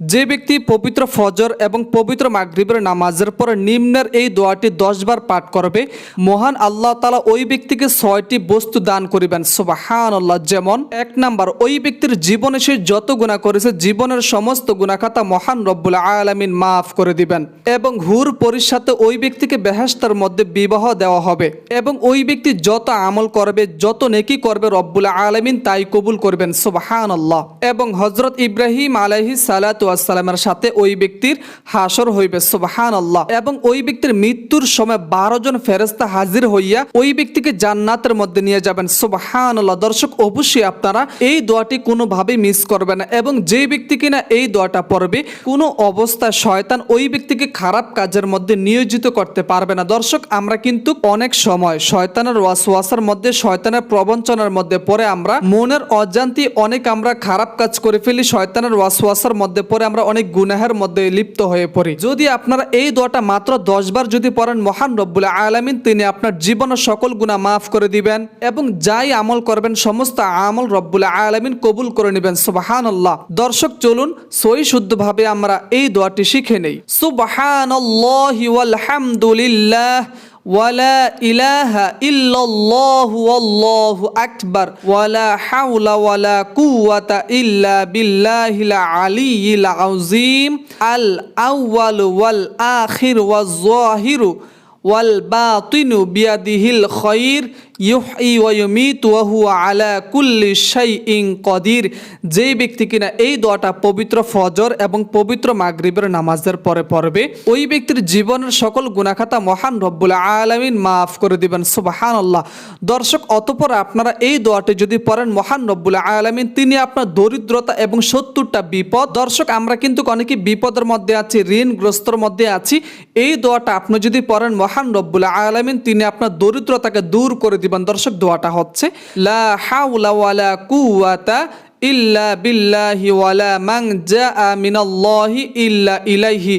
যে ব্যক্তি পবিত্র ফজর এবং পবিত্র মাগরিবের নামাজের পরে নিম্নের এই দোয়াটি দশবার পাঠ করবে, মহান আল্লাহ তালা ওই ব্যক্তিকে ছয়টি বস্তু দান করিবেন। সুবাহান আল্লাহ যেমন এক নাম্বার, ওই ব্যক্তির জীবনে সে যত গুণা করেছে, জীবনের সমস্ত গুণাখাতা মহান রব্বুল আলামিন মাফ করে দিবেন এবং হুর পরির সাথে ওই ব্যক্তিকে বেহেস্তার মধ্যে বিবাহ দেওয়া হবে এবং ওই ব্যক্তি যত আমল করবে, যত নেকি করবে রব্বুল আলামিন তাই কবুল করবেন। সুবাহান আল্লাহ এবং হজরত ইব্রাহিম আলাইহি সালাতামের সাথে ওই ব্যক্তির হাসর হইবে সুবাহান আল্লাহ এবং ওই ব্যক্তির মৃত্যুর সময় বারো জন ফেরেস্তা হাজির হইয়া ওই ব্যক্তিকে জান্নাতের মধ্যে নিয়ে যাবেন সুবাহান আল্লাহ দর্শক, অবশ্যই আপনারা এই দোয়াটি কোনোভাবেই মিস করবে না এবং যে ব্যক্তি কিনা এই দোয়াটা পড়বে, কোনো অবস্থায় শয়তান ওই ব্যক্তিকে খারাপ কাজের মধ্যে নিয়োজিত করতে পারবে না। দর্শক, আমরা কিন্তু অনেক সময় শয়তানের ওয়াসওয়াসার মধ্যে, শয়তানের প্রবঞ্চনার মধ্যে পরে আমরা মনের অজান্তি অনেক আমরা খারাপ কাজ করে ফেলি, শয়তানের ওয়াসওয়াসার মধ্যে পরে আমরা অনেক গুনাহের মধ্যে লিপ্ত হয়ে পড়ি। যদি আপনারা এই দোয়াটা মাত্র দশ বার যদি পড়েন, মহান রব্বুল আলামিন তিনি আপনার জীবনের সকল গুণা মাফ করে দিবেন এবং যাই আমল করবেন, সমস্ত আমল রব্বুল আলামিন কবুল করে নেবেন। সুবাহান আল্লাহ দর্শক, চলুন সই শুদ্ধভাবে আমরা এই দোয়াটি শিখে নেই। সুবাহান ولا إله إلا الله والله أكبر ولا حول ولا قوة إلا بالله العلي العظيم الأول والآخر والظاهر والباطن بيده الخير ইউহি আলা কুল্লি শাইইন কদির। যেই ব্যক্তি কিনা এই দোয়াটা পবিত্র ফজর এবং পবিত্র মাগরিবের নামাজের পরে পড়বে, ওই ব্যক্তির জীবনের সকল গুণাখাতা মহান রব্বুল আলামিন মাফ করে দিবেন। সুবাহান আল্লাহ দর্শক, অতপর আপনারা এই দোয়াটি যদি পড়েন, মহান রব্বুল আলামিন তিনি আপনার দরিদ্রতা এবং সত্তরটা বিপদ, দর্শক, আমরা কিন্তু অনেকে বিপদের মধ্যে আছি, ঋণগ্রস্তর মধ্যে আছি, এই দোয়াটা আপনি যদি পড়েন, মহান রব্বুল আলামিন তিনি আপনার দরিদ্রতাকে দূর করে দিবেন। দর্শক দোয়াটা হচ্ছে ইল্লা বিল্লাহি ওয়ালা মাং জাআ মিনাল্লাহি ইল্লা ইলাইহি।